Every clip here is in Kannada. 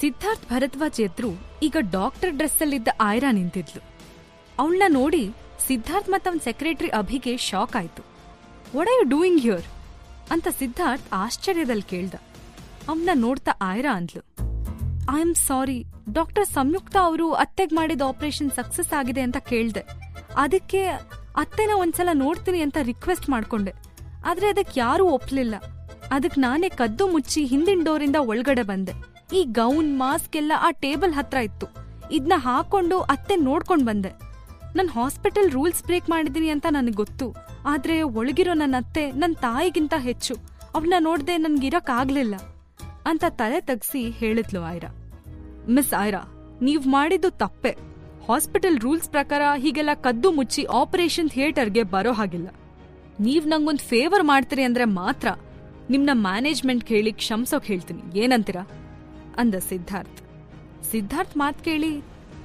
ಸಿದ್ಧಾರ್ಥ್ ಭರದ್ವಾಜ್ ಎದ್ರು ಈಗ ಡಾಕ್ಟರ್ ಡ್ರೆಸ್ಸಲ್ಲಿದ್ದ ಆಯ್ರಾ ನಿಂತಿದ್ಲು. ಅವಳನ್ನ ನೋಡಿ ಸಿದ್ಧಾರ್ಥ್ ಮತ್ತವನ್ ಸೆಕ್ರೆಟರಿ ಅಭಿಗೆ ಶಾಕ್ ಆಯ್ತು. ಆರ್ ಯು ಡೂಯಿಂಗ್ ಹಿಯರ್ ಅಂತ ಸಿದ್ಧಾರ್ಥ್ ಆಶ್ಚರ್ಯದಲ್ಲಿ ಕೇಳ್ದ. ಅವನ್ನ ನೋಡ್ತಾ ಆಯ್ರಾ ಅಂದ್ಲು. I am sorry doctor Samyukta ಅವರು ಅತ್ತೆಗೆ ಮಾಡಿದ ಆಪರೇಷನ್ ಸಕ್ಸಸ್ ಆಗಿದೆ ಅಂತ ಕೇಳ್ದೆ. ಅದಕ್ಕೆ ಅತ್ತೆನ ಒಂದ್ಸಲ ನೋಡ್ತೀನಿ ಅಂತ ರಿಕ್ವೆಸ್ಟ್ ಮಾಡ್ಕೊಂಡೆ. ಆದ್ರೆ ಅದಕ್ಕೆ ಯಾರೂ ಒಪ್ಲಿಲ್ಲ. ಅದಕ್ಕೆ ನಾನೇ ಕದ್ದು ಮುಚ್ಚಿ ಹಿಂದಿನ ಡೋರಿಂದ ಒಳಗಡೆ ಬಂದೆ. ಈ ಗೌನ್ ಮಾಸ್ಕ್ ಎಲ್ಲ ಆ ಟೇಬಲ್ ಹತ್ರ ಇತ್ತು. ಇದನ್ನ ಹಾಕೊಂಡು ಅತ್ತೆ ನೋಡ್ಕೊಂಡ್ ಬಂದೆ. ನನ್ ಹಾಸ್ಪಿಟಲ್ ರೂಲ್ಸ್ ಬ್ರೇಕ್ ಮಾಡಿದೀನಿ ಅಂತ ನನಗೆ ಗೊತ್ತು. ಆದ್ರೆ ಒಳಗಿರೋ ನನ್ನ ಅತ್ತೆ ನನ್ ತಾಯಿಗಿಂತ ಹೆಚ್ಚು. ಅವ್ನ ನೋಡ್ದೆ ನನ್ಗಿರಕ್ ಆಗ್ಲಿಲ್ಲ. ಅಂತ ತಲೆ ತಗ್ಸಿ ಹೇಳಿದ್ಲು ಆಯ್ರಾ. ಮಿಸ್ ಆಯ್ರಾ, ನೀವ್ ಮಾಡಿದ್ದು ತಪ್ಪೆ. ಹಾಸ್ಪಿಟಲ್ ರೂಲ್ಸ್ ಪ್ರಕಾರ ಹೀಗೆಲ್ಲ ಕದ್ದು ಮುಚ್ಚಿ ಆಪರೇಷನ್ ಥಿಯೇಟರ್ಗೆ ಬರೋ ಹಾಗಿಲ್ಲ. ನೀವ್ ನಂಗೊಂದ್ ಫೇವರ್ ಮಾಡ್ತೀರಿ ಅಂದ್ರೆ ಮಾತ್ರ. ನಿಮ್ನ ಮ್ಯಾನೇಜ್ಮೆಂಟ್ ಕೇಳಿ ಕ್ಷಮಸೋಕ್ ಹೇಳ್ತೀನಿ. ಏನಂತೀರಾ? ಅಂದ ಸಿದ್ಧಾರ್ಥ್. ಸಿದ್ಧಾರ್ಥ್ ಮಾತ್ ಕೇಳಿ,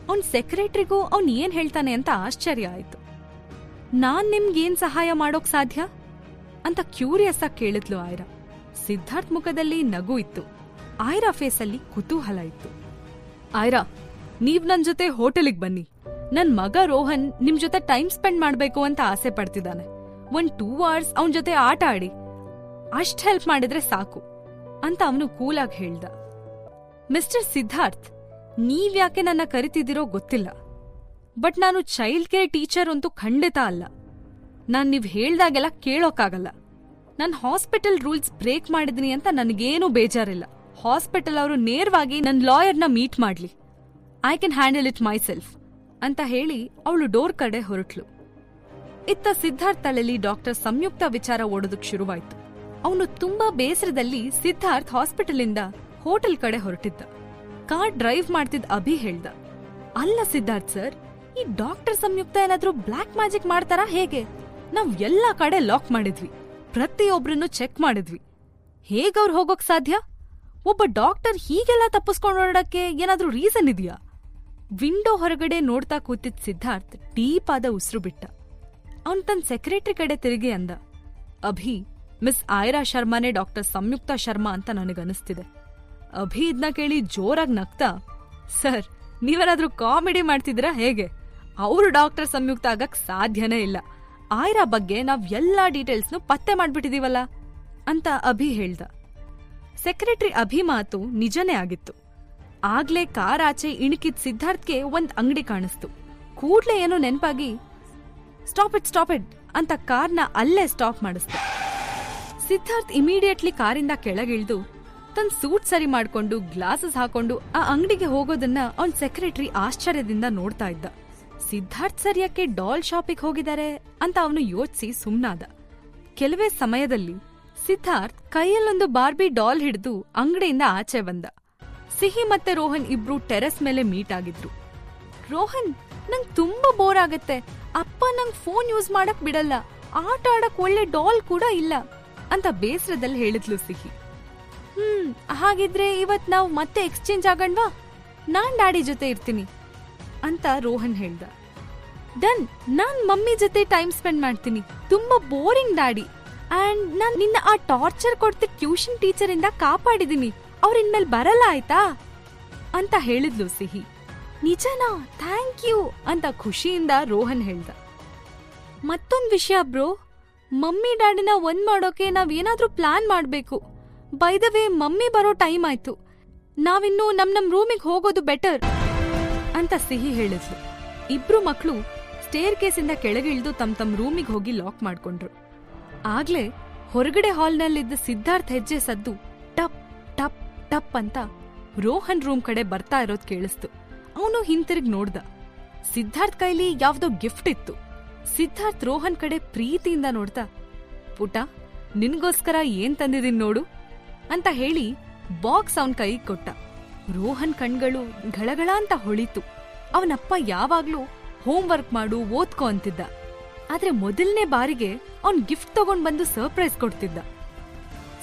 ಅವ್ನ್ ಸೆಕ್ರೆಟ್ರಿಗೂ ಅವ್ನ್ ಏನ್ ಹೇಳ್ತಾನೆ ಅಂತ ಆಶ್ಚರ್ಯ ಆಯ್ತು. ನಾನ್ ನಿಮ್ಗೇನ್ ಸಹಾಯ ಮಾಡೋಕ್ ಸಾಧ್ಯ? ಅಂತ ಕ್ಯೂರಿಯಸ್ ಆಗಿ ಕೇಳಿದ್ಲು ಆಯ್ರಾ. ಸಿದ್ಧಾರ್ಥ್ ಮುಖದಲ್ಲಿ ನಗು ಇತ್ತು. ಆಯ್ರಾ ಫೇಸಲ್ಲಿ ಕುತೂಹಲ ಇತ್ತು. ಆಯ್ರಾ, ನೀವ್ ನನ್ ಜೊತೆ ಹೋಟೆಲಿಗೆ ಬನ್ನಿ. ನನ್ ಮಗ ರೋಹನ್ ನಿಮ್ ಜೊತೆ ಟೈಮ್ ಸ್ಪೆಂಡ್ ಮಾಡ್ಬೇಕು ಅಂತ ಆಸೆ ಪಡ್ತಿದ್ದಾನೆ ಒಂದ್ ಟೂ ಅವರ್ಸ್ ಅವನ್ ಜೊತೆ ಆಟ ಆಡಿ. ಅಷ್ಟ್ ಹೆಲ್ಪ್ ಮಾಡಿದ್ರೆ ಸಾಕು, ಅಂತ ಅವನು ಕೂಲಾಗಿ ಹೇಳ್ದ. ಮಿಸ್ಟರ್ ಸಿದ್ಧಾರ್ಥ್, ನೀವ್ಯಾಕೆ ನನ್ನ ಕರಿತಿದ್ದೀರೋ ಗೊತ್ತಿಲ್ಲ. ಬಟ್ ನಾನು ಚೈಲ್ಡ್ ಕೇರ್ ಟೀಚರ್ ಅಂತೂ ಖಂಡಿತ ಅಲ್ಲ. ನಾನ್ ನೀವ್ ಹೇಳ್ದಾಗೆಲ್ಲ ಕೇಳೋಕ್ಕಾಗಲ್ಲ. ನಾನು ಹಾಸ್ಪಿಟಲ್ ರೂಲ್ಸ್ ಬ್ರೇಕ್ ಮಾಡಿದೀನಿ ಅಂತ ನನಗೇನೂ ಬೇಜಾರಿಲ್ಲ. ಹಾಸ್ಪಿಟಲ್ ಅವರು ನೇರವಾಗಿ ನನ್ ಲಾಯರ್ನ ಮೀಟ್ ಮಾಡ್ಲಿ. I can handle it myself ಅಂತ ಹೇಳಿ ಅವಳು ಡೋರ್ ಕಡೆ ಹೊರಟ್ಲು. ಇತ್ತ ಸಿದ್ಧಾರ್ಥ್ ತಲೆಯಲ್ಲಿ ಡಾಕ್ಟರ್ ಸಂಯುಕ್ತ ವಿಚಾರ ಓಡೋದಕ್ ಶುರುವಾಯ್ತು. ಅವನು ತುಂಬಾ ಬೇಸರದಲ್ಲಿ ಸಿದ್ಧಾರ್ಥ್ ಹಾಸ್ಪಿಟಲಿಂದ ಹೋಟೆಲ್ ಕಡೆ ಹೊರಟಿದ್ದ. ಕಾರ್ ಡ್ರೈವ್ ಮಾಡ್ತಿದ್ದ ಅಭಿ ಹೇಳ್ದ, ಅಲ್ಲ ಸಿದ್ಧಾರ್ಥ್ ಸರ್, ಈ ಡಾಕ್ಟರ್ ಸಂಯುಕ್ತ ಏನಾದ್ರೂ ಬ್ಲಾಕ್ ಮ್ಯಾಜಿಕ್ ಮಾಡ್ತಾರಾ ಹೇಗೆ? ನಾವ್ ಎಲ್ಲಾ ಕಡೆ ಲಾಕ್ ಮಾಡಿದ್ವಿ, ಪ್ರತಿಯೊಬ್ರನ್ನು ಚೆಕ್ ಮಾಡಿದ್ವಿ. ಹೇಗವ್ರು ಹೋಗೋಕ್ ಸಾಧ್ಯ? ಒಬ್ಬ ಡಾಕ್ಟರ್ ಹೀಗೆಲ್ಲ ತಪ್ಪಿಸ್ಕೊಂಡು ಹೊರಡಕ್ಕೆ ಏನಾದ್ರೂ ರೀಸನ್ ಇದೆಯಾ? ವಿಂಡೋ ಹೊರಗಡೆ ನೋಡ್ತಾ ಕೂತಿದ್ ಸಿದ್ಧಾರ್ಥ್ ಡೀಪ್ ಆದ ಉಸಿರು ಬಿಟ್ಟ. ಅವನ್ ತನ್ನ ಸೆಕ್ರೆಟರಿ ಕಡೆ ತಿರುಗಿ ಅಂದ, ಅಭಿ, ಮಿಸ್ ಆಯ್ರಾ ಶರ್ಮಾನೇ ಡಾಕ್ಟರ್ ಸಂಯುಕ್ತ ಶರ್ಮಾ ಅಂತ ನನಗನ್ನಿಸ್ತಿದೆ. ಅಭಿ ಇದ್ನ ಕೇಳಿ ಜೋರಾಗಿ ನಗ್ತಾ, ಸರ್ ನೀವೇನಾದ್ರೂ ಕಾಮಿಡಿ ಮಾಡ್ತಿದ್ದೀರಾ ಹೇಗೆ? ಅವರು ಡಾಕ್ಟರ್ ಸಂಯುಕ್ತ ಆಗಕ್ ಸಾಧ್ಯನೇ ಇಲ್ಲ. ಆಯ್ರಾ ಬಗ್ಗೆ ನಾವ್ ಎಲ್ಲಾ ಡೀಟೇಲ್ಸ್ನು ಪತ್ತೆ ಮಾಡ್ಬಿಟ್ಟಿದೀವಲ್ಲ? ಅಂತ ಅಭಿ ಹೇಳ್ದ. ಸೆಕ್ರೆಟರಿ ಅಭಿ ಮಾತು ನಿಜನೇ ಆಗಿತ್ತು. ಆಗ್ಲೇ ಕಾರ್ ಆಚೆ ಇಣುಕಿದ್ ಸಿದ್ಧಾರ್ಥ್ಗೆ ಒಂದ್ ಅಂಗಡಿ ಕಾಣಿಸ್ತು. ಕೂಡ್ಲೇ ಏನೋ ನೆನ್ಪಾಗಿ, ಸ್ಟಾಪ್ ಇಟ್ ಸ್ಟಾಪ್ ಇಟ್ ಅಂತ ಕಾರ್ನ ಅಲ್ಲೇ ಸ್ಟಾಪ್ ಮಾಡಿಸ್ತು ಸಿದ್ಧಾರ್ಥ್ ಇಮಿಡಿಯೇಟ್ಲಿ ಕಾರಿಂದ ಕೆಳಗಿಳಿದು ತನ್ ಸೂಟ್ ಸರಿ ಮಾಡ್ಕೊಂಡು ಗ್ಲಾಸಸ್ ಹಾಕೊಂಡು ಆ ಅಂಗಡಿಗೆ ಹೋಗೋದನ್ನ ಅವನ್ ಸೆಕ್ರೆಟರಿ ಆಶ್ಚರ್ಯದಿಂದ ನೋಡ್ತಾ ಇದ್ದ. ಸಿದ್ಧಾರ್ಥ್ ಸರಿಯಕ್ಕೆ ಡಾಲ್ ಶಾಪಿಗೆ ಹೋಗಿದ್ದಾರೆ ಅಂತ ಅವನು ಯೋಚಿಸಿ ಸುಮ್ನಾದ. ಕೆಲವೇ ಸಮಯದಲ್ಲಿ ಸಿದ್ಧಾರ್ಥ್ ಕೈಯಲ್ಲೊಂದು ಬಾರ್ಬಿ ಡಾಲ್ ಹಿಡಿದು ಅಂಗಡಿಯಿಂದ ಆಚೆ ಬಂದ. ಸಿಹಿ ಮತ್ತೆ ರೋಹನ್ ಇಬ್ರು ಟೆರೆಸ್ ಮೇಲೆ ಮೀಟ್ ಆಗಿದ್ರು. ರೋಹನ್, ನಂಗ್ ತುಂಬಾ ಬೋರ್ ಆಗತ್ತೆ. ಅಪ್ಪ ನಂಗ್ ಫೋನ್ ಯೂಸ್ ಮಾಡಕ್ ಬಿಡಲ್ಲ. ಆಟ ಆಡಕ್ ಒಳ್ಳೆ ಡಾಲ್ ಕೂಡ ಇಲ್ಲ ಅಂತ ಬೇಸರದಲ್ಲಿ ಹೇಳಿದ್ಲು ಸಿಹಿ. ಹ್ಮ್, ಹಾಗಿದ್ರೆ ಇವತ್ ನಾವು ಮತ್ತೆ ಎಕ್ಸ್ಚೇಂಜ್ ಆಗಣ್ವಾ? ನಾನ್ ಡ್ಯಾಡಿ ಜೊತೆ ಇರ್ತೀನಿ, ಅಂತ ರೋಹನ್ ಹೇಳ್ದ. ಡನ್ ನಾನ್ ಮಮ್ಮಿ ಜೊತೆ ಟೈಮ್ ಸ್ಪೆಂಡ್ ಮಾಡ್ತೀನಿ. ತುಂಬಾ ಬೋರಿಂಗ್ ಡ್ಯಾಡಿ. ಅಂಡ್ ನಾನ್ ನಿನ್ನ ಆ ಟಾರ್ಚರ್ ಕೊಡ್ತಿ ಟ್ಯೂಷನ್ ಟೀಚರ್ ಇಂದ ಕಾಪಾಡಿದೀನಿ. ಅವ್ರ ಇನ್ಮೇಲೆ ಬರಲ್ಲ ಆಯ್ತಾ? ಅಂತ ಹೇಳಿದ್ಲು ಸಿಹಿ. ನಿಜನಾ? ಥ್ಯಾಂಕ್ ಯು ಅಂತ ಖುಷಿಯಿಂದ ರೋಹನ್ ಹೇಳ್ದ. ಮತ್ತೊಂದ್ ವಿಷಯ ಬ್ರೋ. ಮಮ್ಮಿ ಡ್ಯಾಡಿನ ಒಂದ್ ಮಾಡೋಕೆ ನಾವ್ ಏನಾದ್ರೂ ಪ್ಲಾನ್ ಮಾಡ್ಬೇಕು. ಬೈ ದ ಮಮ್ಮಿ ಬರೋ ಟೈಮ್ ಆಯ್ತು. ನಾವಿನ್ನು ನಮ್ ನಮ್ ರೂಮಿಗೆ ಹೋಗೋದು ಬೆಟರ್ ಅಂತ ಸಿಹಿ ಹೇಳಿದ್ಲು. ಇಬ್ರು ಮಕ್ಕಳು ಸ್ಟೇರ್ ಕೇಸಿಂದ ಕೆಳಗಿಳಿದು ತಮ್ ತಮ್ ರೂಮಿಗೆ ಹೋಗಿ ಲಾಕ್ ಮಾಡ್ಕೊಂಡ್ರು. ಆಗ್ಲೇ ಹೊರಗಡೆ ಹಾಲ್ನಲ್ಲಿದ್ದ ಸಿದ್ಧಾರ್ಥ್ ಹೆಜ್ಜೆ ಸದ್ದು ಟಪ್ ಟಪ್ ಟಪ್ ಅಂತ ರೋಹನ್ ರೂಮ್ ಕಡೆ ಬರ್ತಾ ಇರೋದ್ ಕೇಳಿಸ್ತು. ಅವನು ಹಿಂತಿರುಗಿ ನೋಡ್ದ. ಸಿದ್ಧಾರ್ಥ್ ಕೈಲಿ ಯಾವ್ದೋ ಗಿಫ್ಟ್ ಇತ್ತು. ಸಿದ್ಧಾರ್ಥ್ ರೋಹನ್ ಕಡೆ ಪ್ರೀತಿಯಿಂದ ನೋಡ್ತಾ ಪುಟ, ನಿನ್ಗೋಸ್ಕರ ಏನ್ ತಂದಿದೀನಿ ನೋಡು? ಅಂತ ಹೇಳಿ ಬಾಕ್ಸ್ ಅವನ್ ಕೈ ಕೊಟ್ಟ. ರೋಹನ್ ಕಣ್ಗಳು ಗಳಗಳ ಅಂತ ಹೊಳಿತು. ಅವನಪ್ಪ ಯಾವಾಗ್ಲೂ ಹೋಮ್ ವರ್ಕ್ ಮಾಡು, ಓದ್ಕೋ ಅಂತಿದ್ದ. ಆದ್ರೆ ಮೊದಲನೇ ಬಾರಿಗೆ ಅವನ್ ಗಿಫ್ಟ್ ತಗೊಂಡ್ ಬಂದು ಸರ್ಪ್ರೈಸ್ ಕೊಡ್ತಿದ್ದ.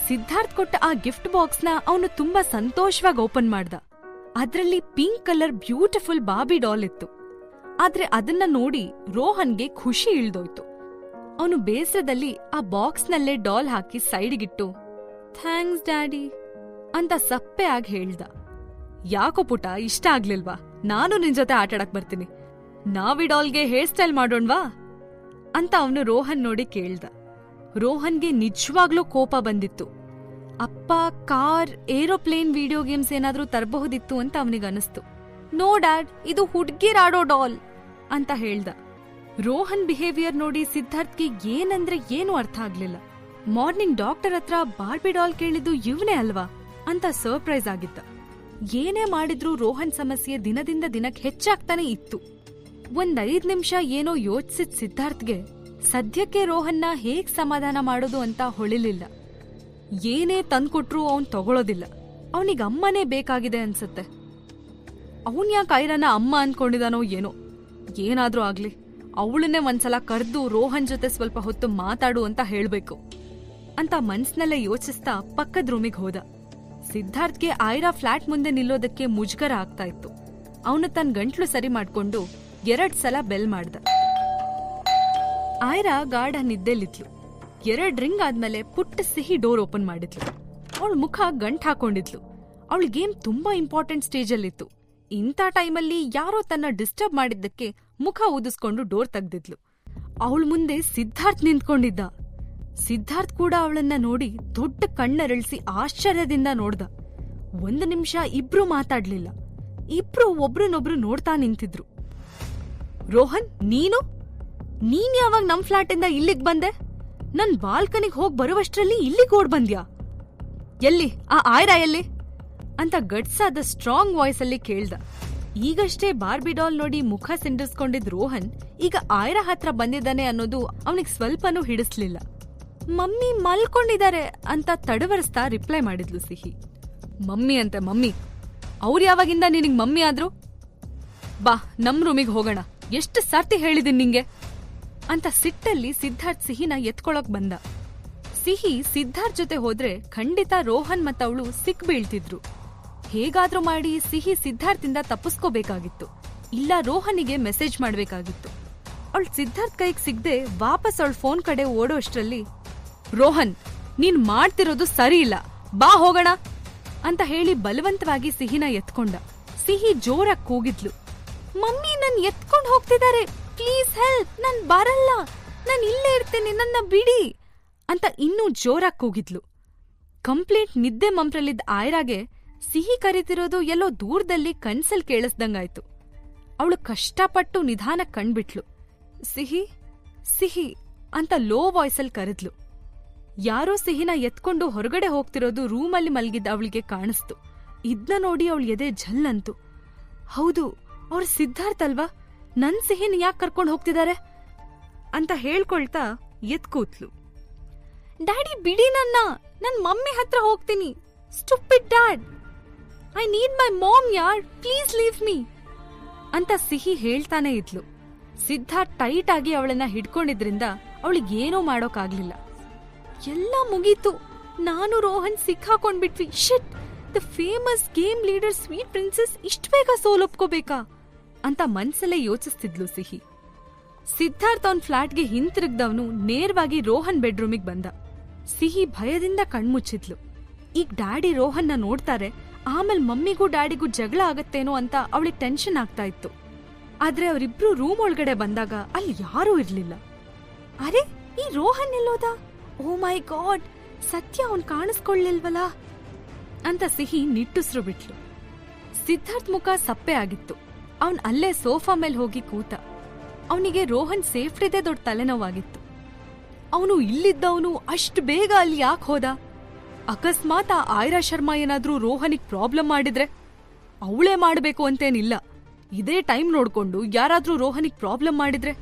ಸಿದ್ಧಾರ್ಥ್ ಕೊಟ್ಟ ಆ ಗಿಫ್ಟ್ ಬಾಕ್ಸ್ನ ಅವನು ತುಂಬಾ ಸಂತೋಷವಾಗಿ ಓಪನ್ ಮಾಡ್ದ. ಅದ್ರಲ್ಲಿ ಪಿಂಕ್ ಕಲರ್ ಬ್ಯೂಟಿಫುಲ್ ಬಾಬಿ ಡಾಲ್ ಇತ್ತು. ಆದ್ರೆ ಅದನ್ನ ನೋಡಿ ರೋಹನ್ಗೆ ಖುಷಿ ಇಳ್ದೋಯ್ತು. ಅವನು ಬೇಸರದಲ್ಲಿ ಆ ಬಾಕ್ಸ್ನಲ್ಲೇ ಡಾಲ್ ಹಾಕಿ ಸೈಡ್ಗಿಟ್ಟು ಥ್ಯಾಂಕ್ಸ್, ಡ್ಯಾಡಿ ಅಂತ ಸಪ್ಪೆ ಆಗಿ ಹೇಳ್ದ. ಯಾಕೋ ಪುಟ ಇಷ್ಟ ಆಗ್ಲಿಲ್ವಾ? ನಾನು ನಿನ್ ಜೊತೆ ಆಟಾಡಕ್ ಬರ್ತೀನಿ. ನಾವಿಡಾಲ್ಗೆ ಹೇರ್ ಸ್ಟೈಲ್ ಮಾಡೋಣ್ವಾ? ಅಂತ ಅವನು ರೋಹನ್ ನೋಡಿ ಕೇಳ್ದ. ರೋಹನ್ಗೆ ನಿಜವಾಗ್ಲೂ ಕೋಪ ಬಂದಿತ್ತು. ಅಪ್ಪ, ಕಾರ್, ಏರೋಪ್ಲೇನ್ ವಿಡಿಯೋ ಗೇಮ್ಸ್ ಏನಾದ್ರೂ ತರಬಹುದಿತ್ತು ಅಂತ ಅವನಿಗನಿಸ್ತು ನೋ, ಡ್ಯಾಡ್, ಇದು ಹುಡ್ಗಿರಾಡೋ ಡಾಲ್ ಅಂತ ಹೇಳ್ದ. ರೋಹನ್ ಬಿಹೇವಿಯರ್ ನೋಡಿ ಸಿದ್ಧಾರ್ಥ್ಗೆ ಏನಂದ್ರೆ ಏನು ಅರ್ಥ ಆಗ್ಲಿಲ್ಲ. ಮಾರ್ನಿಂಗ್ ಡಾಕ್ಟರ್ ಹತ್ರ ಬಾರ್ಬಿ ಡಾಲ್ ಕೇಳಿದ್ದು ಇವನೇ ಅಲ್ವಾ? ಅಂತ ಸರ್ಪ್ರೈಸ್ ಆಗಿದ್ದ ಏನೇ ಮಾಡಿದ್ರೂ ರೋಹನ್ ಸಮಸ್ಯೆ ದಿನದಿಂದ ದಿನಕ್ಕೆ ಹೆಚ್ಚಾಗ್ತಾನೆ ಇತ್ತು. ಒಂದೈದ್ ನಿಮಿಷ ಏನೋ ಯೋಚಿಸಿದ ಸಿದ್ಧಾರ್ಥ್ಗೆ ಸದ್ಯಕ್ಕೆ ರೋಹನ್ನ ಹೇಗ್ ಸಮಾಧಾನ ಮಾಡೋದು ಅಂತ ಹೊಳಿಲಿಲ್ಲ. ಏನೇ ತಂದ್ಕೊಟ್ರು ಅವನ್ ತಗೊಳೋದಿಲ್ಲ. ಅವನಿಗೆ ಅಮ್ಮನೇ ಬೇಕಾಗಿದೆ ಅನ್ಸತ್ತೆ. ಅವನ್ ಯಾಕೆ ಐರನ ಅಮ್ಮ ಅನ್ಕೊಂಡಿದಾನೋ ಏನೋ? ಏನಾದ್ರೂ ಆಗ್ಲಿ, ಅವಳನ್ನೇ ಒಂದ್ಸಲ ಕರೆದು ರೋಹನ್ ಜೊತೆ ಸ್ವಲ್ಪ ಹೊತ್ತು ಮಾತಾಡು ಅಂತ ಹೇಳ್ಬೇಕು. ಅಂತ ಮನ್ಸ್ನಲ್ಲೇ ಯೋಚಿಸ್ತಾ ಪಕ್ಕದ ರೂಮಿಗೆ ಹೋದ. ಸಿದ್ಧಾರ್ಥ್ಗೆ ಆಯ್ರಾ ಫ್ಲಾಟ್ ಮುಂದೆ ನಿಲ್ಲೋದಕ್ಕೆ ಮುಜುಗರ ಆಗ್ತಾ ಇತ್ತು. ಅವನು ತನ್ನ ಗಂಟ್ಲು ಸರಿ ಮಾಡ್ಕೊಂಡು ಎರಡ್ ಸಲ ಬೆಲ್ ಮಾಡ್ದ. ಆಯ್ರಾ ಗಾಢ ನಿದ್ದೆಲಿದ್ಲು. ಎರಡ್ ರಿಂಗ್ ಆದ್ಮೇಲೆ ಪುಟ್ಟ ಸಿಹಿ ಡೋರ್ ಓಪನ್ ಮಾಡಿದ್ಲು. ಅವಳ ಮುಖ ಗಂಟ್ ಹಾಕೊಂಡಿದ್ಲು. ಅವಳ ಗೇಮ್ ತುಂಬಾ ಇಂಪಾರ್ಟೆಂಟ್ ಸ್ಟೇಜಲ್ಲಿತ್ತು ಇಂಥ ಟೈಮಲ್ಲಿ ಯಾರೋ ತನ್ನ ಡಿಸ್ಟರ್ಬ್ ಮಾಡಿದ್ದಕ್ಕೆ ಮುಖ ಊದಿಸ್ಕೊಂಡು ಡೋರ್ ತೆಗ್ದಿದ್ಲು. ಅವಳ ಮುಂದೆ ಸಿದ್ಧಾರ್ಥ್ ನಿಂತ್ಕೊಂಡಿದ್ದ. ಸಿದ್ಧಾರ್ಥ್ ಕೂಡ ಅವಳನ್ನ ನೋಡಿ ದೊಡ್ಡ ಕಣ್ಣರಳಿಸಿ ಆಶ್ಚರ್ಯದಿಂದ ನೋಡ್ದ. ಒಂದು ನಿಮಿಷ ಇಬ್ರು ಮಾತಾಡ್ಲಿಲ್ಲ. ಇಬ್ರು ಒಬ್ರನ್ನೊಬ್ರು ನೋಡ್ತಾ ನಿಂತಿದ್ರು. ರೋಹನ್, ನೀನು? ನೀನ್ ಯಾವಾಗ ನಮ್ ಫ್ಲಾಟಿಂದ ಇಲ್ಲಿಗ್ ಬಂದೆ? ನನ್ ಬಾಲ್ಕನಿಗ್ ಹೋಗ್ ಬರುವಷ್ಟ್ರಲ್ಲಿ ಇಲ್ಲಿಗ್ ಓಡ್ ಬಂದ್ಯಾ? ಎಲ್ಲಿ? ಆ ಆಯ್ರಾ ಎಲ್ಲಿ? ಅಂತ ಗಟ್ಸಾದ ಸ್ಟ್ರಾಂಗ್ ವಾಯ್ಸ್ ಅಲ್ಲಿ ಕೇಳ್ದ. ಈಗಷ್ಟೇ ಬಾರ್ಬಿ ಡಾಲ್ ನೋಡಿ ಮುಖ ಸಿಂಡಿಸ್ಕೊಂಡಿದ್ ರೋಹನ್ ಈಗ ಆಯ್ರಾ ಹತ್ರ ಬಂದಿದ್ದಾನೆ ಅನ್ನೋದು ಅವನಿಗೆ ಸ್ವಲ್ಪನೂ ಹಿಡಿಸ್ಲಿಲ್ಲ. ಮಮ್ಮಿ ಮಲ್ಕೊಂಡಿದ್ದಾರೆ ಅಂತ ತಡವರಿಸ್ತಾ ರಿಪ್ಲೈ ಮಾಡಿದ್ಲು ಸಿಹಿ. ಮಮ್ಮಿ ಅಂತೆ ಮಮ್ಮಿ, ಅವ್ರು ಯಾವಾಗಿಂದ ನಿನಗೆ ಮಮ್ಮಿ ಆದ್ರು? ಬಾ, ನಮ್ ರೂಮಿಗೆ ಹೋಗೋಣ, ಎಷ್ಟು ಸರ್ತಿ ಹೇಳಿದೀನಿ ನಿಂಗೆ? ಅಂತ ಸಿಟ್ಟಲ್ಲಿ ಸಿದ್ಧಾರ್ಥ್ ಸಿಹಿನ ಎತ್ಕೊಳಕ್ ಬಂದ. ಸಿಹಿ ಸಿದ್ಧಾರ್ಥ್ ಜೊತೆ ಹೋದ್ರೆ ಖಂಡಿತ ರೋಹನ್ ಮತ್ತವಳು ಸಿಕ್ ಬೀಳ್ತಿದ್ರು. ಹೇಗಾದ್ರೂ ಮಾಡಿ ಸಿಹಿ ಸಿದ್ಧಾರ್ಥಿಂದ ತಪ್ಪಿಸ್ಕೋಬೇಕಾಗಿತ್ತು. ಇಲ್ಲ ರೋಹನಿಗೆ ಮೆಸೇಜ್ ಮಾಡ್ಬೇಕಾಗಿತ್ತು. ಅವಳು ಸಿದ್ಧಾರ್ಥ್ ಕೈಗೆ ಸಿಗ್ದೆ ವಾಪಸ್ ಅವಳ ಫೋನ್ ಕಡೆ ಓಡೋ ಅಷ್ಟ್ರಲ್ಲಿ ರೋಹನ್, ನೀನ್ ಮಾಡ್ತಿರೋದು ಸರಿ ಇಲ್ಲ ಬಾ ಹೋಗೋಣ ಅಂತ ಹೇಳಿ ಬಲವಂತವಾಗಿ ಸಿಹಿನ ಎತ್ಕೊಂಡ. ಸಿಹಿ ಜೋರಾಗಿ ಕೂಗಿದ್ಲು. ಮಮ್ಮಿ ನನ್ ಎತ್ಕೊಂಡ್ ಹೋಗ್ತಿದ್ದಾರೆ ಪ್ಲೀಸ್ ಹೆಲ್ಪ್, ನನ್ ಬರಲ್ಲ. ನಾನು ಇಲ್ಲೇ ಇರ್ತೇನೆ, ನನ್ನ ಬಿಡಿ ಅಂತ ಇನ್ನೂ ಜೋರಾಗಿ ಕೂಗಿದ್ಲು. ಕಂಪ್ಲೀಟ್ ನಿದ್ದೆ ಮಂಪ್ರಲ್ಲಿದ್ದ ಆಯ್ರಾಗೆ ಸಿಹಿ ಕರಿತಿರೋದು ಎಲ್ಲೋ ದೂರದಲ್ಲಿ ಕನ್ಸಲ್ ಕೇಳಿಸ್ದಂಗಾಯ್ತು. ಅವಳು ಕಷ್ಟಪಟ್ಟು ನಿಧಾನ ಕಣ್ಬಿಟ್ಲು. ಸಿಹಿ ಸಿಹಿ ಅಂತ ಲೋ ವಾಯ್ಸಲ್ ಕರೆದ್ಲು. ಯಾರೋ ಸಿಹಿನ ಎತ್ಕೊಂಡು ಹೊರಗಡೆ ಹೋಗ್ತಿರೋದು ರೂಮಲ್ಲಿ ಮಲಗಿದ್ದ ಅವಳಿಗೆ ಕಾಣಿಸ್ತು. ಇದ್ನ ನೋಡಿ ಅವಳು ಎದೆ ಝಲ್ ಅಂತು ಹೌದು, ಅವ್ರ ಸಿದ್ಧಾರ್ಥಲ್ವಾ? ನನ್ ಸಿಹಿನ ಯಾಕೆ ಕರ್ಕೊಂಡು ಹೋಗ್ತಿದ್ದಾರೆ ಅಂತ ಹೇಳ್ಕೊಳ್ತಾ ಎತ್ ಕೂತ್ಲು. ಡ್ಯಾಡಿ, ಬಿಡಿ ನನ್ನ! ನನ್ ಮಮ್ಮಿ ಹತ್ರ ಹೋಗ್ತೀನಿ. Stupid dad! I need my mom ಯಾರ್! Please leave me! ಅಂತ ಸಿಹಿ ಹೇಳ್ತಾನೆ ಇದ್ಲು. ಸಿದ್ಧಾರ್ಥ್ ಟೈಟ್ ಆಗಿ ಅವಳನ್ನ ಹಿಡ್ಕೊಂಡಿದ್ರಿಂದ ಅವಳಿಗೇನೂ ಮಾಡೋಕಾಗ್ಲಿಲ್ಲ. ಎಲ್ಲ ಮುಗೀತು. ನಾನು Rohan ಸಿಕ್ಕಾಕೊಂಡ್ಬಿಟ್ವಿ. Shit the famous game leader sweet princess ಇಷ್ಟು ಬೇಗ ಸೋಲೊಪ್ಕೋಬೇಕಾ? ಅಂತ ಮನ್ಸಲ್ಲೇ ಯೋಚಿಸ್ತಿದ್ಲು ಸಿಹಿ. ಸಿದ್ಧಾರ್ಥ್ ಅವನ್ ಫ್ಲಾಟ್ಗೆ ಹಿಂತಿರುಗ್ದವನು ನೇರವಾಗಿ ರೋಹನ್ ಬೆಡ್ರೂಮಿಗೆ ಬಂದ. ಸಿಹಿ ಭಯದಿಂದ ಕಣ್ಮುಚ್ಚಿದ್ಲು. ಈಗ ಡ್ಯಾಡಿ ರೋಹನ್ನ ನೋಡ್ತಾರೆ, ಆಮೇಲೆ ಮಮ್ಮಿಗೂ ಡ್ಯಾಡಿಗೂ ಜಗಳ ಆಗತ್ತೇನೋ ಅಂತ ಅವಳಿಗೆ ಟೆನ್ಷನ್ ಆಗ್ತಾ ಇತ್ತು. ಆದ್ರೆ ಅವರಿಬ್ರು ರೂಮ್ ಒಳಗಡೆ ಬಂದಾಗ ಅಲ್ಲಿ ಯಾರೂ ಇರ್ಲಿಲ್ಲ. ಅರೆ, ಈ ರೋಹನ್ ಎಲ್ಲೋದ? ಓ ಮೈ ಗಾಡ್ ಸತ್ಯ ಅವನ್ ಕಾಣಿಸ್ಕೊಳ್ಳಿಲ್ವಲ್ಲ ಅಂತ ಸಿಹಿ ನಿಟ್ಟುಸ್ರು ಬಿಟ್ಲು. ಸಿದ್ಧಾರ್ಥ್ ಮುಖ ಸಪ್ಪೆ ಆಗಿತ್ತು. ಅವನ್ ಅಲ್ಲೇ ಸೋಫಾ ಮೇಲೆ ಹೋಗಿ ಕೂತ. ಅವನಿಗೆ ರೋಹನ್ ಸೇಫ್ಟಿದೆ ದೊಡ್ಡ ತಲೆನೋವಾಗಿತ್ತು. ಅವನು ಇಲ್ಲಿದ್ದವನು ಅಷ್ಟು ಬೇಗ ಅಲ್ಲಿ ಯಾಕೆ ಹೋದ? ಅಕಸ್ಮಾತ್ ಆ ಆಯ್ರಾ ಶರ್ಮಾ ಏನಾದ್ರೂ ರೋಹನಿಗೆ ಪ್ರಾಬ್ಲಮ್ ಮಾಡಿದ್ರೆ? ಅವಳೇ ಮಾಡಬೇಕು ಅಂತೇನಿಲ್ಲ. ಇದೇ ಟೈಮ್ ನೋಡ್ಕೊಂಡು ಯಾರಾದ್ರೂ ರೋಹನಿಗೆ ಪ್ರಾಬ್ಲಮ್ ಮಾಡಿದ್ರೆ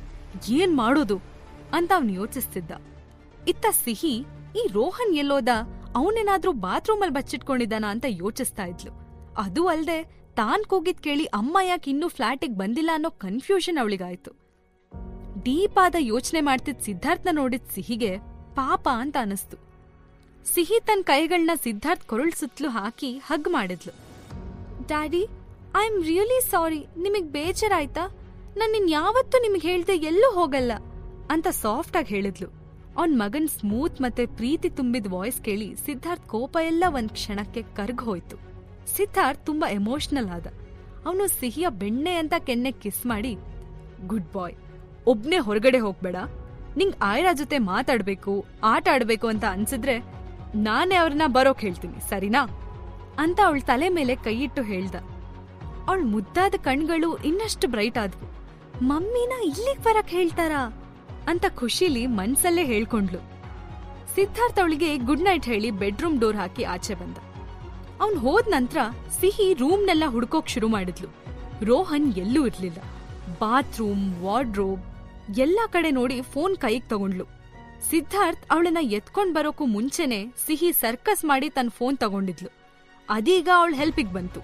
ಏನ್ ಮಾಡೋದು? ಅಂತ ಅವನು ಯೋಚಿಸ್ತಿದ್ದ. ಇತ್ತ ಸಿಹಿ ಈ ರೋಹನ್ ಎಲ್ಲೋದ ಅವನೇನಾದ್ರೂ ಬಾತ್ರೂಮಲ್ಲಿ ಬಚ್ಚಿಟ್ಕೊಂಡಿದ್ದಾನ ಅಂತ ಯೋಚಿಸ್ತಾ ಇದ್ಲು. ಅದು ಅಲ್ದೆ ತಾನ್ ಕೂಗಿದ್ ಕೇಳಿ ಅಮ್ಮ ಯಾಕೆ ಇನ್ನೂ ಫ್ಲಾಟಿಗೆ ಬಂದಿಲ್ಲ ಅನ್ನೋ ಕನ್ಫ್ಯೂಷನ್ ಅವಳಿಗಾಯ್ತು. ಡೀಪ್ ಆದ ಯೋಚನೆ ಮಾಡ್ತಿದ್ ಸಿದ್ಧಾರ್ಥ್ನ ನೋಡಿದ್ ಸಿಹಿಗೆ ಪಾಪ ಅಂತ ಅನಿಸ್ತು. ಸಿಹಿ ತನ್ನ ಕೈಗಳನ್ನ ಸಿದ್ಧಾರ್ಥ್ ಕೊರಳ್ ಸುತ್ತಲೂ ಹಾಕಿ ಹಗ್ ಮಾಡಿದ್ಲು. Daddy, I am really sorry. ನಿಮಗ್ ಬೇಜಾರಾಯ್ತಾ? ನಾನು ನಿನ್ ಯಾವತ್ತೂ ನಿಮ್ಗೆ ಹೇಳ್ದೆ ಎಲ್ಲೂ ಹೋಗಲ್ಲ ಅಂತ ಸಾಫ್ಟ್ ಆಗಿ ಹೇಳಿದ್ಲು. ಅವನ್ ಮಗನ್ ಸ್ಮೂತ್ ಮತ್ತೆ ಪ್ರೀತಿ ತುಂಬಿದ ವಾಯ್ಸ್ ಕೇಳಿ ಸಿದ್ಧಾರ್ಥ್ ಕೋಪ ಎಲ್ಲ ಒಂದ್ ಕ್ಷಣಕ್ಕೆ ಕರ್ಗ್ ಹೋಯ್ತು. ಸಿದ್ಧಾರ್ಥ್ ತುಂಬಾ ಎಮೋಷನಲ್ ಆದ. ಅವನು ಸಿಹಿಯ ಬೆಣ್ಣೆ ಅಂತ ಕೆನ್ನೆ ಕಿಸ್ ಮಾಡಿ ಗುಡ್ ಬಾಯ್ ಒಬ್ನೇ ಹೊರಗಡೆ ಹೋಗ್ಬೇಡ. ನಿಂಗ್ ಆಯ್ರಾ ಜೊತೆ ಮಾತಾಡ್ಬೇಕು, ಆಟ ಆಡ್ಬೇಕು ಅಂತ ಅನ್ಸಿದ್ರೆ ನಾನೇ ಅವ್ರನ್ನ ಬರೋಕ್ ಹೇಳ್ತೀನಿ, ಸರಿನಾ? ಅಂತ ಅವಳ ತಲೆ ಮೇಲೆ ಕೈಯಿಟ್ಟು ಹೇಳ್ದ. ಅವಳ ಮುದ್ದಾದ ಕಣ್ಗಳು ಇನ್ನಷ್ಟು ಬ್ರೈಟ್ ಆದ್ವು. ಮಮ್ಮಿನ ಇಲ್ಲಿಗ್ ಬರಕ್ ಹೇಳ್ತಾರಾ? ಅಂತ ಖುಷಿಲಿ ಮನ್ಸಲ್ಲೇ ಹೇಳ್ಕೊಂಡ್ಲು. ಸಿದ್ಧಾರ್ಥ್ ಅವಳಿಗೆ ಗುಡ್ ನೈಟ್ ಹೇಳಿ ಬೆಡ್ರೂಮ್ ಡೋರ್ ಹಾಕಿ ಆಚೆ ಬಂದ. ಅವನ್ ಹೋದ ನಂತರ ಸಿಹಿ ರೂಮ್ನೆಲ್ಲ ಹುಡ್ಕೋಕ್ ಶುರು ಮಾಡಿದ್ಲು. ರೋಹನ್ ಎಲ್ಲೂ ಇರ್ಲಿಲ್ಲ. ಬಾತ್ರೂಮ್ ವಾರ್ಡ್ರೋಬ್ ಎಲ್ಲಾ ಕಡೆ ನೋಡಿ ಫೋನ್ ಕೈಗ್ ತಗೊಂಡ್ಲು. ಸಿದ್ಧಾರ್ಥ್ ಅವಳನ್ನ ಎತ್ಕೊಂಡ್ ಬರೋಕು ಮುಂಚೆನೆ ಸಿಹಿ ಸರ್ಕಸ್ ಮಾಡಿ ತನ್ನ ಫೋನ್ ತಗೊಂಡಿದ್ಲು. ಅದೀಗ ಅವಳ ಹೆಲ್ಪಿಗ್ ಬಂತು.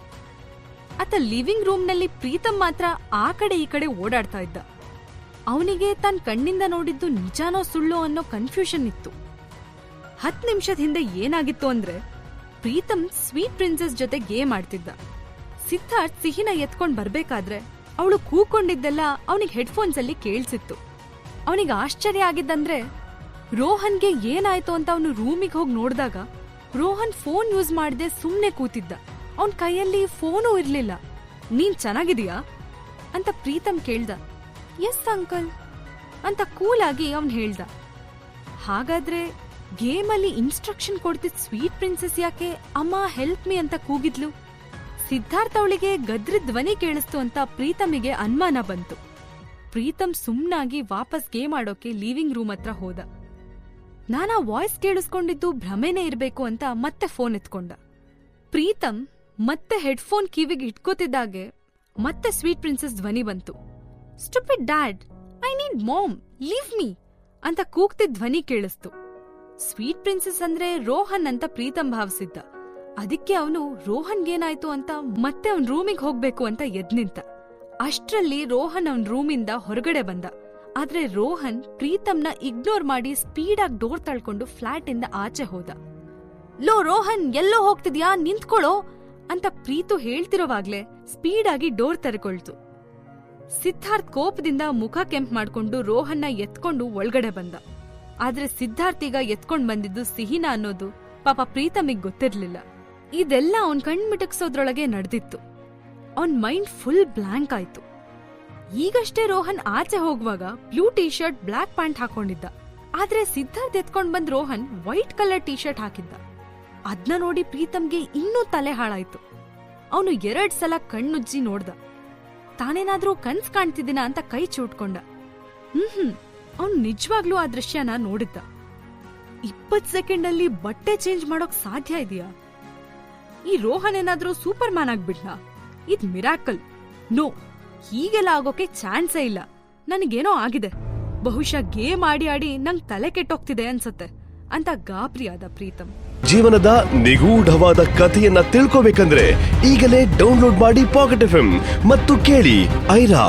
ಆತ ಲಿವಿಂಗ್ ರೂಮ್ನಲ್ಲಿ ಪ್ರೀತಮ್ ಮಾತ್ರ ಆ ಕಡೆ ಈ ಕಡೆ ಓಡಾಡ್ತಾ ಇದ್ದ. ಅವನಿಗೆ ತನ್ನ ಕಣ್ಣಿಂದ ನೋಡಿದ್ದು ನಿಜಾನೋ ಸುಳ್ಳು ಅನ್ನೋ ಕನ್ಫ್ಯೂಷನ್ ಇತ್ತು. ಹತ್ತು ನಿಮಿಷದ ಹಿಂದೆ ಏನಾಗಿತ್ತು ಅಂದ್ರೆ, ಪ್ರೀತಮ್ ಸ್ವೀಟ್ ಪ್ರಿನ್ಸೆಸ್ ಜೊತೆ ಗೇಮ್ ಆಡ್ತಿದ್ದ. ಸಿದ್ಧಾರ್ಥ್ ಸಿಹಿನ ಎತ್ಕೊಂಡ್ ಬರ್ಬೇಕಾದ್ರೆ ಅವಳು ಕೂಕೊಂಡಿದ್ದೆಲ್ಲ ಅವನಿಗೆ ಹೆಡ್ಫೋನ್ಸ್ ಅಲ್ಲಿ ಕೇಳಿಸಿತ್ತು. ಅವನಿಗೆ ಆಶ್ಚರ್ಯ ಆಗಿದ್ದಂದ್ರೆ, ರೋಹನ್ಗೆ ಏನಾಯ್ತು ಅಂತ ಅವನು ರೂಮಿಗೆ ಹೋಗಿ ನೋಡಿದಾಗ, ರೋಹನ್ ಫೋನ್ ಯೂಸ್ ಮಾಡದೆ ಸುಮ್ಮನೆ ಕೂತಿದ್ದ. ಅವನ್ ಕೈಯಲ್ಲಿ ಫೋನೂ ಇರ್ಲಿಲ್ಲ. ನೀನ್ ಚೆನ್ನಾಗಿದೀಯಾ? ಅಂತ ಪ್ರೀತಮ್ ಕೇಳ್ದ. ಎಸ್ ಅಂಕಲ್ ಅಂತ ಕೂಲಾಗಿ ಅವನ್ ಹೇಳ್ದ. ಹಾಗಾದ್ರೆ ಗೇಮಲ್ಲಿ ಇನ್ಸ್ಟ್ರಕ್ಷನ್ ಕೊಡ್ತಿದ್ ಸ್ವೀಟ್ ಪ್ರಿನ್ಸೆಸ್ ಯಾಕೆ ಅಮ್ಮ ಹೆಲ್ಪ್ ಮಿ ಅಂತ ಕೂಗಿದ್ಲು? ಸಿದ್ಧಾರ್ಥ ಅವಳಿಗೆ ಗದ್ರ ಧ್ವನಿ ಕೇಳಿಸ್ತು ಅಂತ ಪ್ರೀತಮಿಗೆ ಅನುಮಾನ ಬಂತು. ಪ್ರೀತಮ್ ಸುಮ್ನಾಗಿ ವಾಪಸ್ ಗೇಮ್ ಆಡೋಕೆ ಲೀವಿಂಗ್ ರೂಮ್ ಹತ್ರ ಹೋದ. ನಾನಾ ವಾಯ್ಸ್ ಕೇಳಿಸ್ಕೊಂಡಿದ್ದು ಭ್ರಮೆನೇ ಇರಬೇಕು ಅಂತ ಮತ್ತೆ ಫೋನ್ ಎತ್ಕೊಂಡ. ಪ್ರೀತಮ್ ಮತ್ತೆ ಹೆಡ್ಫೋನ್ ಕಿವಿಗೆ ಇಟ್ಕೋತಿದ್ದಾಗೆ ಮತ್ತೆ ಸ್ವೀಟ್ ಪ್ರಿನ್ಸೆಸ್ ಧ್ವನಿ ಬಂತು. Stupid dad I need mom leave me ಅಂತ ಕೂಗ್ತಿದ್ ಧ್ವನಿ ಕೇಳಿಸ್ತು. ಸ್ವೀಟ್ ಪ್ರಿನ್ಸೆಸ್ ಅಂದ್ರೆ ರೋಹನ್ ಅಂತ ಪ್ರೀತಂ ಭಾವಿಸಿದ್ದ. ಅದಕ್ಕೆ ಅವನು, ರೋಹನ್ಗೇನಾಯ್ತು ಅಂತ ಮತ್ತೆ ಅವನ್ ರೂಮಿಗೆ ಹೋಗ್ಬೇಕು ಅಂತ ಎದ್ ನಿಂತ ಅಷ್ಟ್ರಲ್ಲಿ ರೋಹನ್ ಅವನ್ ರೂಮಿಂದ ಹೊರಗಡೆ ಬಂದ. ಆದ್ರೆ ರೋಹನ್ ಪ್ರೀತಂನ ಇಗ್ನೋರ್ ಮಾಡಿ ಸ್ಪೀಡಾಗಿ ಡೋರ್ ತಳ್ಕೊಂಡು ಫ್ಲಾಟ್ ಇಂದ ಆಚೆ ಹೋದ. ಲೋ ರೋಹನ್, ಎಲ್ಲೋ ಹೋಗ್ತಿದ್ಯಾ? ನಿಂತ್ಕೊಳೋ? ಅಂತ ಪ್ರೀತು ಹೇಳ್ತಿರೋವಾಗ್ಲೇ ಸ್ಪೀಡಾಗಿ ಡೋರ್ ತೆರೆಕೊಳ್ತು. ಸಿದ್ಧಾರ್ಥ್ ಕೋಪದಿಂದ ಮುಖ ಕೆಂಪ್ ಮಾಡ್ಕೊಂಡು ರೋಹನ್ನ ಎತ್ಕೊಂಡು ಒಳಗಡೆ ಬಂದ. ಆದ್ರೆ ಸಿದ್ಧಾರ್ಥ್ ಈಗ ಎತ್ಕೊಂಡ್ ಬಂದಿದ್ದು ಸಿಹಿನ ಅನ್ನೋದು ಪಾಪ ಪ್ರೀತಮಿಗ್ ಗೊತ್ತಿರ್ಲಿಲ್ಲ. ಇದೆಲ್ಲ ಅವನ್ ಕಣ್ಮಿಟಕ್ಸೋದ್ರೊಳಗೆ ನಡೆದಿತ್ತು. ಅವನ್ ಮೈಂಡ್ ಫುಲ್ ಬ್ಲಾಂಕ್ ಆಯ್ತು. ಈಗಷ್ಟೇ ರೋಹನ್ ಆಚೆ ಹೋಗುವಾಗ blue T shirt black pant ಹಾಕೊಂಡಿದ್ದ. ಆದ್ರೆ ಸಿದ್ಧಾರ್ಥ್ ಎತ್ಕೊಂಡ್ ಬಂದ್ Rohan white colour T shirt ಹಾಕಿದ್ದ. ಅದ್ನ ನೋಡಿ ಪ್ರೀತಮ್ಗೆ ಇನ್ನೂ ತಲೆ ಹಾಳಾಯ್ತು. ಅವನು ಎರಡ್ ಸಲ ಕಣ್ಣುಜ್ಜಿ ನೋಡ್ದ. ತಾನೇನಾದ್ರೂ ಕನ್ಸ್ ಕಾಣ್ತಿದ್ದೀನ ಅಂತ ಕೈ ಚೂಟ್ಕೊಂಡ. ಹ್ಮ್ ಹ್ಮ್ ಅವ್ನು ನಿಜವಾಗ್ಲೂ ಆ ದೃಶ್ಯನ ನೋಡಿದ್ದ. ಇಪ್ಪತ್ ಸೆಕೆಂಡ್ ಅಲ್ಲಿ ಬಟ್ಟೆ ಚೇಂಜ್ ಮಾಡೋಕ್ ಸಾಧ್ಯ ಇದೆಯಾ? ಈ ರೋಹನ್ ಏನಾದ್ರೂ ಸೂಪರ್ ಮ್ಯಾನ್ ಆಗ್ಬಿಡ್ಲ ಇದ್ ಮಿರಾಕಲ್. ನೋ, ಹೀಗೆಲ್ಲ ಆಗೋಕೆ ಚಾನ್ಸೇ ಇಲ್ಲ. ನನಗೇನೋ ಆಗಿದೆ. ಬಹುಶಃ ಗೇಮ್ ಆಡಿ ಆಡಿ ನಂಗೆ ತಲೆ ಕೆಟ್ಟೋಗ್ತಿದೆ ಅನ್ಸತ್ತೆ. ಅಂತ ಗಾಬರಿಯಾದ ಪ್ರೀತಮ್ ಜೀವನದ ನಿಗೂಢವಾದ ಕಥೆಯನ್ನ ತಿಳ್ಕೋಬೇಕಂದ್ರೆ ಈಗಲೇ ಡೌನ್ಲೋಡ್ ಮಾಡಿ ಪಾಕೆಟ್ ಎಫ್ ಮತ್ತು ಕೇಳಿ ಐರಾ.